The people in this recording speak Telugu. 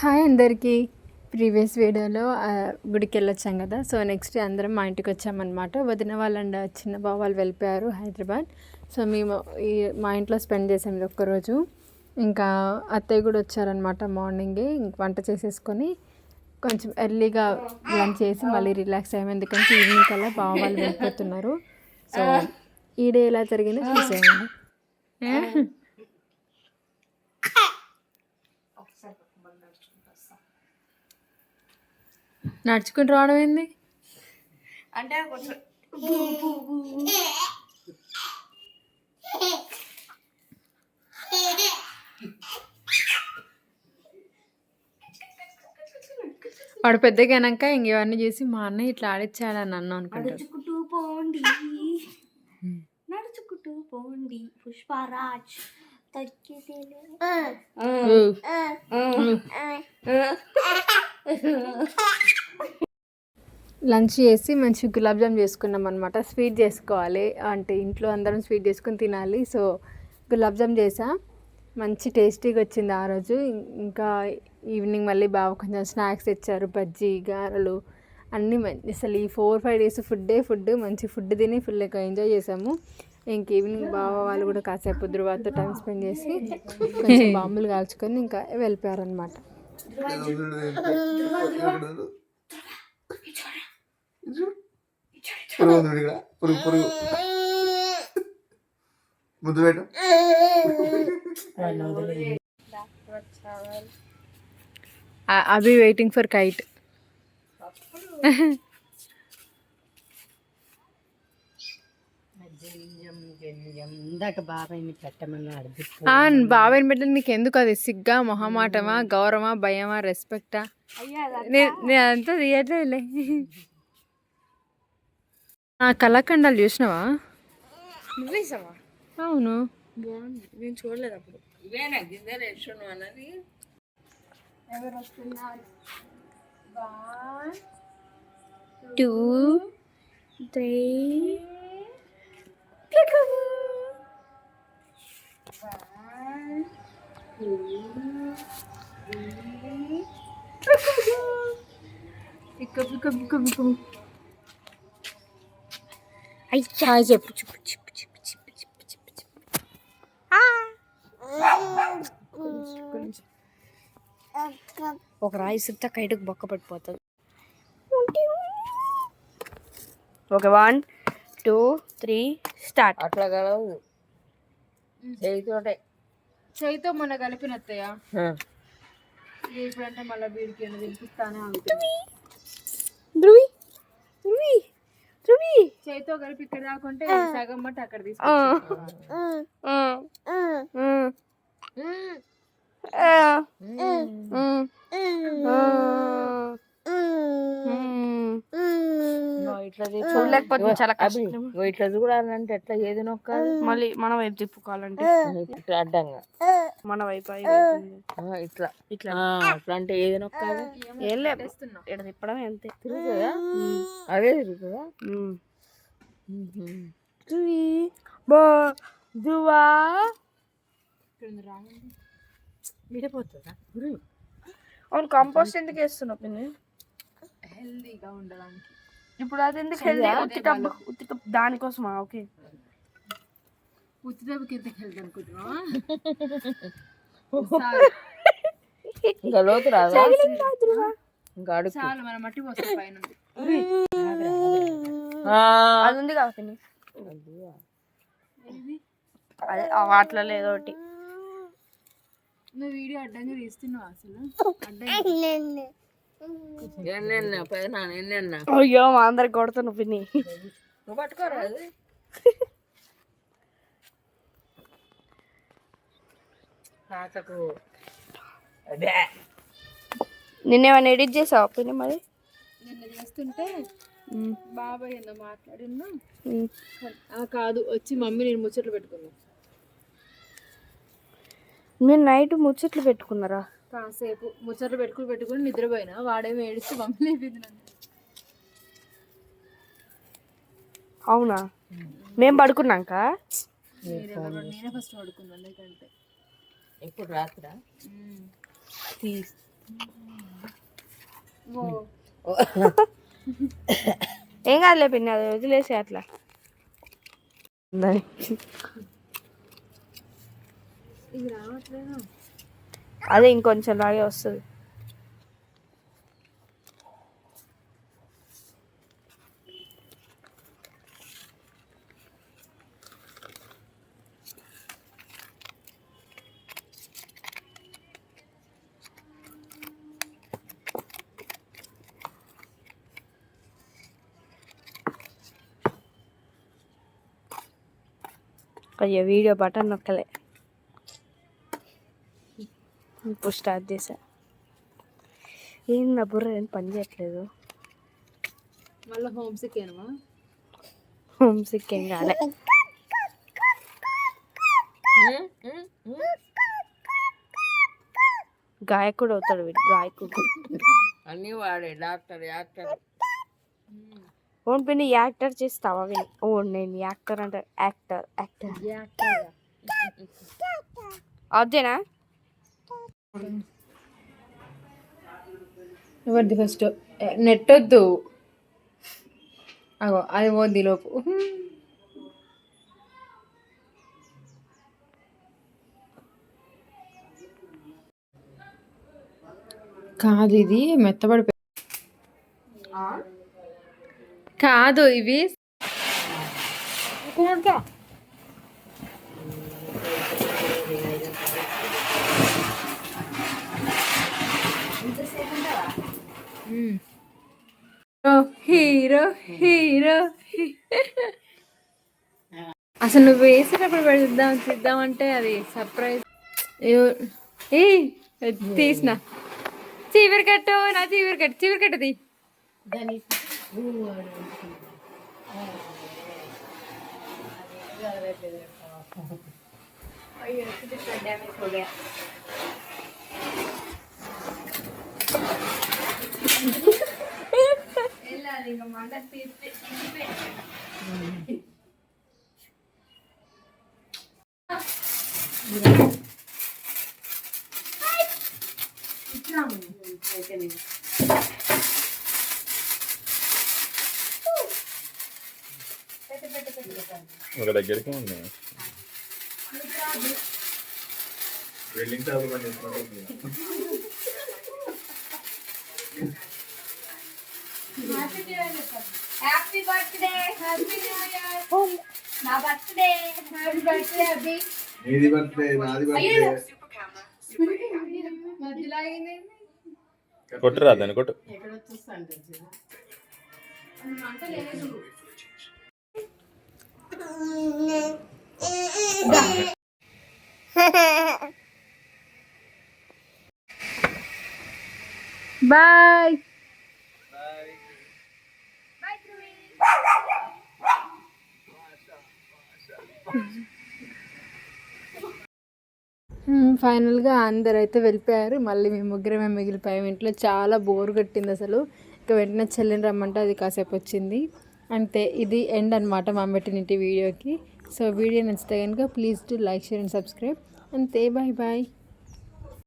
హాయ్ అందరికీ. ప్రీవియస్ వీడియోలో గుడికి వెళ్ళొచ్చాం కదా. సో నెక్స్ట్ అందరం మా ఇంటికి వచ్చామన్నమాట. వదిన వాళ్ళ అండ్ చిన్న బావ వాళ్ళు వెళ్ళిపోయారు హైదరాబాద్. సో మేము ఈ మా ఇంట్లో స్పెండ్ చేసాం ఇది ఒక్కరోజు. ఇంకా అత్తయ్య కూడా వచ్చారనమాట మార్నింగే. ఇంక వంట చేసేసుకొని కొంచెం ఎర్లీగా లంచ్ చేసి మళ్ళీ రిలాక్స్ అయ్యాము ఎందుకంటే ఈవినింగ్ కల్లా బావ వాళ్ళు వెళ్ళిపోతున్నారు. సో ఈ డే ఎలా జరిగిందో చూసేయండి. నడుచుకుంటూ రావడం ఏంది? అంటే కొంచెం వాడు పెద్దగానాక ఇంక ఇవన్నీ చేసి మా అన్నయ్య ఇట్లా ఆడిచ్చాడని అన్న నడుచుకుంటూ పోండి. నడుచుకుంటూ పోండి పుష్పరాజ్. లంచ్ చేసి మంచి గులాబ్ జామ్ చేసుకున్నాం అనమాట స్వీట్ చేసుకోవాలి. అంటే ఇంట్లో అందరం స్వీట్ చేసుకుని తినాలి. సో గులాబ్ జామ్ చేసా. మంచి టేస్టీగా వచ్చింది ఆ రోజు. ఇంకా ఈవినింగ్ మళ్ళీ బాగా కొంచెం స్నాక్స్ తెచ్చారు. బజ్జీ గారెలు అన్నీ మంచి అసలు ఈ ఫోర్ ఫైవ్ డేస్ ఫుడ్డే ఫుడ్. మంచి ఫుడ్ తిని ఫుల్గా ఎంజాయ్ చేసాము. ఇంక ఈవినింగ్ బావ వాళ్ళు కూడా కాసేపు ధృవాతో టైం స్పెండ్ చేసి కొంచెం బాంబులు కాల్చుకొని ఇంకా వెళ్ళిపోయారనమాట పురుగు ముద్దు పెట్టు అభి వెయిటింగ్ ఫర్ కైట్ ఇందాక బాబాయ్ని పెట్టమన్నాడు బాబాయ్ని పెట్టిన నీకు ఎందుకు అది సిగ్గా మొహమాటమా గౌరవమా భయమా రెస్పెక్టా నేను అంతా తీయట్లేదులే. ఆ కళాఖండాలు చూసినావా? నువ్వేసావా అవును. బాగుంది. నేను చూడలేదు అప్పుడు. ఇవేనా గింజలు వేసుకున్నావు అన్నది? ఎవరు వస్తున్నారు? టూ త్రీ హాయ్ చెప్పు ఒక రాయి సుత్త కైటుకు బొక్క పడిపోతుంది. Okay one two three start అట్లా కలవదు చేయితోటే చేయితో మొన్న కలిపినత్తయ్య ఇప్పుడంటే మళ్ళీ వీడికి ఏమైనా తినిపిస్తానే అవుతుంది ధ్రువి. ధ్రువి. ధ్రువి. చేయితో కలిపి ఇక్కడ దాకుంటే సగం మట్టి అక్కడ ఆ. ఇట్లా చూడలేకపోతే చాలా కష్టం. ఇట్లా చూడాలంటే ఎట్లా ఏది నొక్కాలి? మళ్ళీ మన వైపు తిప్పుకోవాలంటే. ఇట్లా అడ్డంగా. మన వైపు ఇట్లా. ఇట్లా. అట్లా అంటే ఏది నొక్కాలి? ఏం లేదు. ఇక్కడ తిప్పడమే అంతే. తిరుగుతుందా? అదే తిరుగుతుందా. ధ్రువి బో దువా విడిపోతుందా అవును కంపోస్ట్ ఎందుకు వేస్తున్నావు పిన్ని? హెల్దీగా ఉండడానికి. ఇప్పుడు అది ఎందుకు హెల్దీ ఉత్తి టబ్బు ఉత్తి టబ్బు దానికోసమా? ఓకే. ఉత్తి దెబ్బకి ఎంత హెల్త్ అనుకుంటున్నావా? ఇంకా లోతు రాదా. ఇంకా అడుగు చాలు మన మట్టి పోస్తుంది పైన. అది ఉంది అదే వాటిలో ఏదో ఒకటి. నువ్వు వీడియో అడ్డంగా తీస్తున్నావు అసలు? అడ్డంగా. ఎన్నెన్న పైన ఎన్నెన్న. అయ్యో మా అందరికి కొడుతున్నావు పిన్ని నువ్వు పట్టుకోరా అది. తాతకు. అదే. నిన్నేమైనా ఎడిట్ చేసావా పిన్ని మరి? నిన్న చేస్తుంటే. బాబాయ్ ఏందో మాట్లాడినా కాదు వచ్చి మమ్మీ నేను ముచ్చట్లు పెట్టుకున్నా. మీరు నైట్ ముచ్చట్లు పెట్టుకున్నారా? కాసేపు ముచ్చట్లు పెట్టుకుని పెట్టుకుని నిద్రపోయినా వాడేమో ఏడిస్తే నన్ను అవునా? మేము పడుకున్నాక? నేనే ఫస్ట్ పడుకున్నాను ఎందుకంటే ఇప్పుడు రాత్రా? ఏం కాదులే పిన్ని అది వదిలేసి అట్లా. అదే ఇంకొంచెం లాగే వస్తుంది. అయ్యో వీడియో బటన్ నొక్కలే. ఇప్పుడు స్టార్ట్ చేసా ఏం నా బుర్ర ఏం పని చేయట్లేదు మళ్ళీ హోమ్ సిక్ అయినవా హోమ్ సిక్ ఏం కాలే గాయకుడు అవుతాడు వీడు గాయకుడు అన్నీ వాడే డాక్టర్ యాక్టర్ ఓన్ పిన్ని యాక్టర్ చేస్తావా విని ఓ నేను యాక్టర్ అంటే యాక్టర్ యాక్టర్ అదేనా ఎవరిది ఫస్ట్ నెట్ వద్దు. అగో అది పోద్ది లోపు. కాదు ఇది మెత్తబడిపోయి కాదు ఇవి. హీరో హీరో అసలు నువ్వు వేసేటప్పుడు పెడదాం చూద్దామంటే అది సర్ప్రైజ్ ఏ తీసిన. చీవరి కట్టు నా చీవరి కట్టు చీవరి కట్టుది ఒక దగ్గరికి ఉంది. వెల్డింగ్ షాప్ పని చేసుకుంటుంది నీది బర్త్డే నాది బర్త్డే కొట్టురా దాన్ని కొట్టు. బాయ్ ఫైనల్గా అందరు అయితే వెళ్ళిపోయారు. మళ్ళీ మేము ముగ్గురమే మిగిలిపోయాము ఇంట్లో చాలా బోర్ కొట్టింది అసలు. ఇక వెంటనే చెల్లిని రమ్మంటే అది కాసేపు వచ్చింది. అంతే ఇది ఎండ్ అనమాట మా ఇంటి వీడియోకి. సో వీడియో నచ్చితే కనుక please to like share and subscribe. అంతే బాయ్ బాయ్.